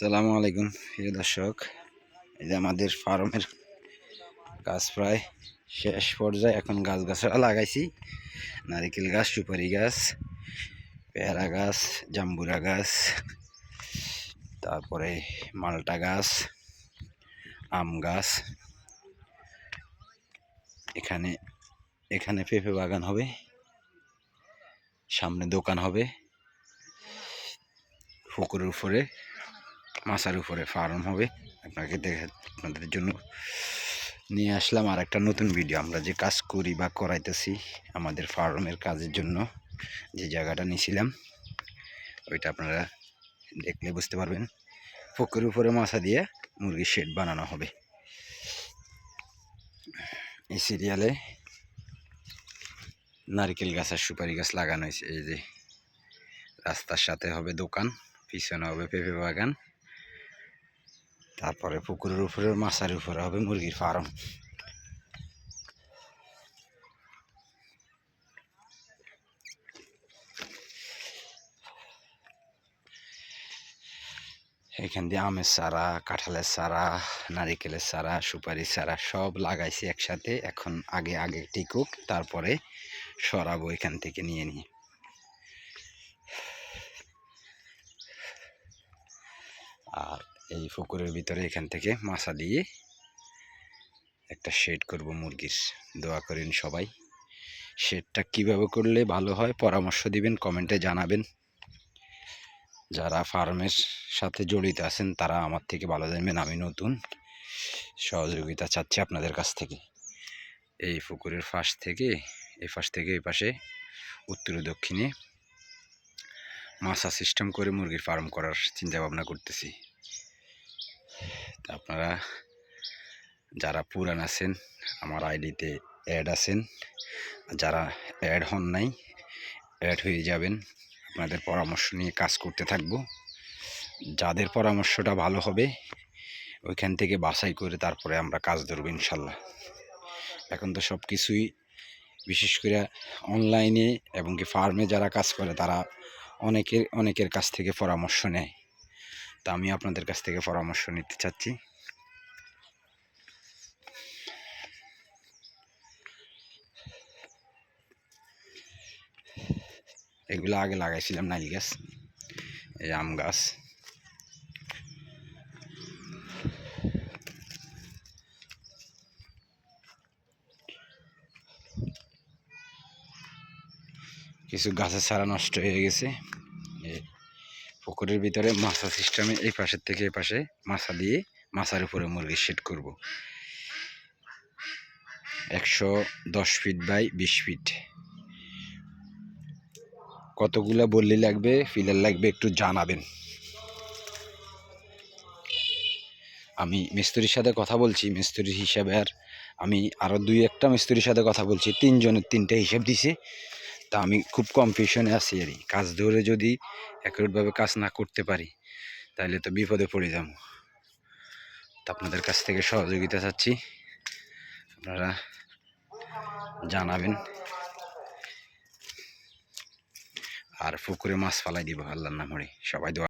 সালামু আলাইকুম, প্রিয় দর্শক। এই যে আমাদের ফার্মের গাছ প্রায় শেষ পর্যায়ে এখন গাছ গাছরা লাগাইছি। নারিকেল গাছ, সুপারি গাছ, পেয়ারা গাছ, জাম্বুরা গাছ, তারপরে মালটা গাছ, আম গাছ। এখানে এখানে পেঁপে বাগান হবে। সামনে দোকান হবে। পুকুরের উপরে মাছার উপরে ফার্ম হবে। আপনাকে দেখে আপনাদের জন্য নিয়ে আসলাম আর একটা নতুন ভিডিও আমরা যে কাজ করি বা করাইতেছি আমাদের ফার্মের কাজের জন্য যে জায়গাটা নিয়েছিলাম ওইটা আপনারা দেখলে বুঝতে পারবেন। পুকুরের উপরে মাছা দিয়ে মুরগির শেড বানানো হবে। এই সিরিয়ালে নারকেল গাছ আর সুপারি গাছ লাগানো হয়েছে। এই যে রাস্তার সাথে হবে দোকান, পিছনে হবে পেঁপে বাগান। তারপরে পুকুরের উপরে, মাছের উপরে হবে মুরগির ফার্ম। এখান দিয়ে আমের চারা, কাঁঠালের চারা, নারিকেলের চারা, সুপারির চারা সব লাগাইছি একসাথে। এখন আগে আগে টিকুক, তারপরে সরাবো এখান থেকে নিয়ে নিয়ে। আর এই পুকুরের ভিতরে এখান থেকে মাছা দিয়ে একটা শেড করব মুরগির। দোয়া করেন সবাই। শেডটা কীভাবে করলে ভালো হয় পরামর্শ দিবেন, কমেন্টে জানাবেন। যারা ফার্মের সাথে জড়িত আছেন, তারা আমার থেকে ভালো জানবেন। আমি নতুন, সহযোগিতা চাচ্ছি আপনাদের কাছ থেকে। এই পুকুরের ফাঁস থেকে এই ফাঁস থেকে এই পাশে, উত্তর দক্ষিণে মাছা সিস্টেম করে মুরগির ফার্ম করার চিন্তা ভাবনা করতেছি। তা আপনারা যারা পুরান আছেন, আমার আইডিতে অ্যাড আছেন যারা অ্যাড হন নাই অ্যাড হয়ে যাবেন। আপনাদের পরামর্শ নিয়ে কাজ করতে থাকব। যাদের পরামর্শটা ভালো হবে, ওইখান থেকে বাছাই করে তারপরে আমরা কাজ ধরবো ইনশাল্লাহ। এখন তো সব কিছুই, বিশেষ করে অনলাইনে এবং কি ফার্মে যারা কাজ করে, তারা অনেকের অনেকের কাছ থেকে পরামর্শ নেয়। তা আমি আপনাদের কাছ থেকে পরামর্শ নিতে চাচ্ছি। এগুলো আগে লাগাইছিলাম নাইল গাছ, এই আম গাছ। কিছু গাছের চারা নষ্ট হয়ে গেছে। পুকুরের ভিতরে মাছা সিস্টেমে এই পাশের থেকে এই পাশে মাছা দিয়ে মাছার উপরে মুরগির সেট করব। একশো দশ ফিট বাই বিশ ফিট কতগুলা বললি লাগবে ফিলার লাগবে একটু জানাবেন। আমি মিস্ত্রির সাথে কথা বলছি মিস্ত্রির হিসাবে আর আমি আরও দুই একটা মিস্ত্রির সাথে কথা বলছি, তিনজনের তিনটে হিসাব দিছে। তা আমি খুব কনফিউশনে আছি আর কাজ ধরে যদি অ্যাকুরেটভাবে কাজ না করতে পারি, তাহলে তো বিপদে পড়ে যাব। তা আপনাদের কাছ থেকে সহযোগিতা চাচ্ছি। আপনারা জানাবেন। আর পুকুরে মাছ ফালাই দিব, আল্লাহর নাম সবাই দোয়া